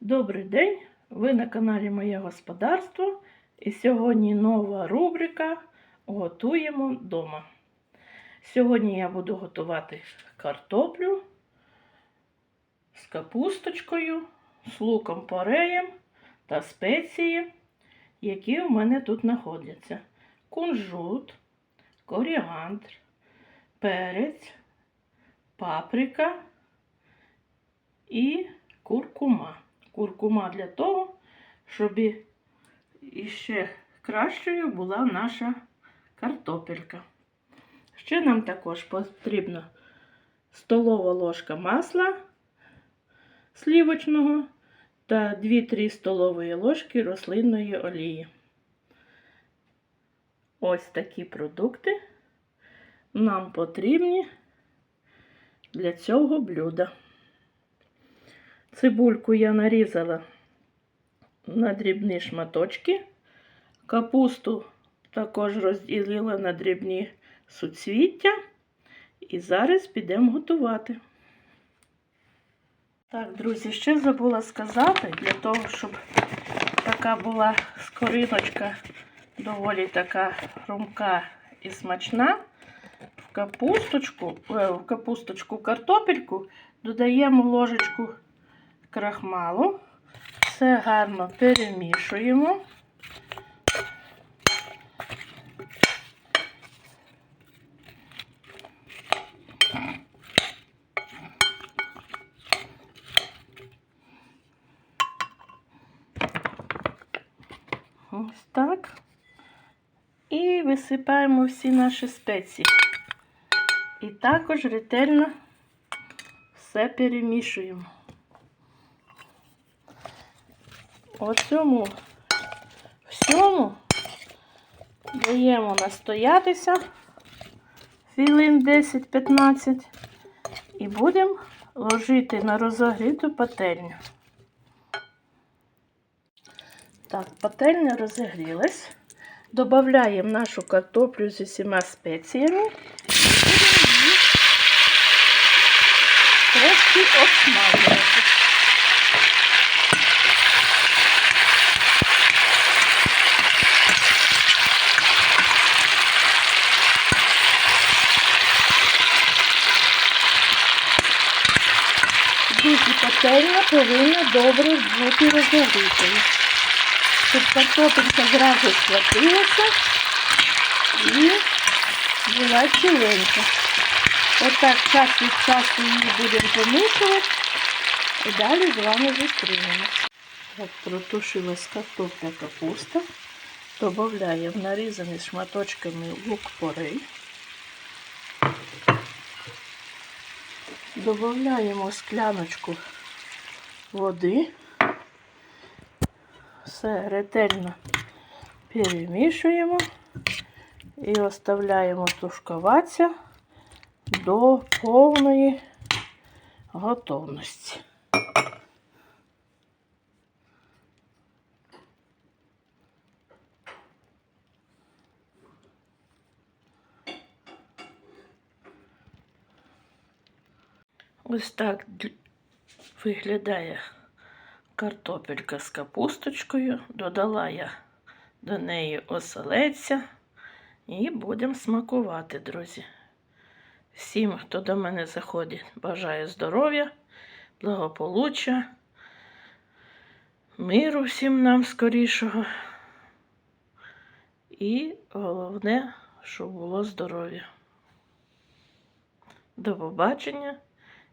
Добрий день! Ви на каналі Моє Господарство. І сьогодні нова рубрика Готуємо вдома. Сьогодні я буду готувати картоплю з капусточкою, з луком пореєм та спеції, які в мене тут знаходяться. Кунжут, коріандр, перець, паприка і куркума. Куркума для того, щоб іще кращою була наша картопелька. Ще нам також потрібна столова ложка масла слівочного та 2-3 столові ложки рослинної олії. Ось такі продукти нам потрібні для цього блюда. Цибульку я нарізала на дрібні шматочки. Капусту також розділила на дрібні суцвіття. І зараз підемо готувати. Так, друзі, ще забула сказати, для того, щоб така була скориночка доволі така хрумка і смачна. В капусточку, е, в капусточку картопельку додаємо ложечку крахмалу. Все гарно перемішуємо. Ось так. І висипаємо всі наші спеції. І також ретельно все перемішуємо. Оцьому всьому даємо настоятися хвилин 10-15 і будемо ложити на розогріту пательню. Так, пательня розігрілась. Додаємо нашу картоплю з усіма спеціями і будемо її трошки обсмажувати. Дуже пательня повинна добре бути розігрітою, щоб картопелька зразу схватилася і була ціленька. Отак час від часу її будемо помішувати і далі з вами зустрінемось. От протушилась картопля капуста. Додаємо нарізаний шматочками лук порей. Додаємо скляночку води. Все ретельно перемішуємо і оставляємо тушкуватися до повної готовності. Ось так виглядає картопелька з капусточкою. Додала я до неї оселедця і будемо смакувати, друзі. Всім, хто до мене заходить, бажаю здоров'я, благополуччя, миру всім нам скорішого. І головне, щоб було здоров'я. До побачення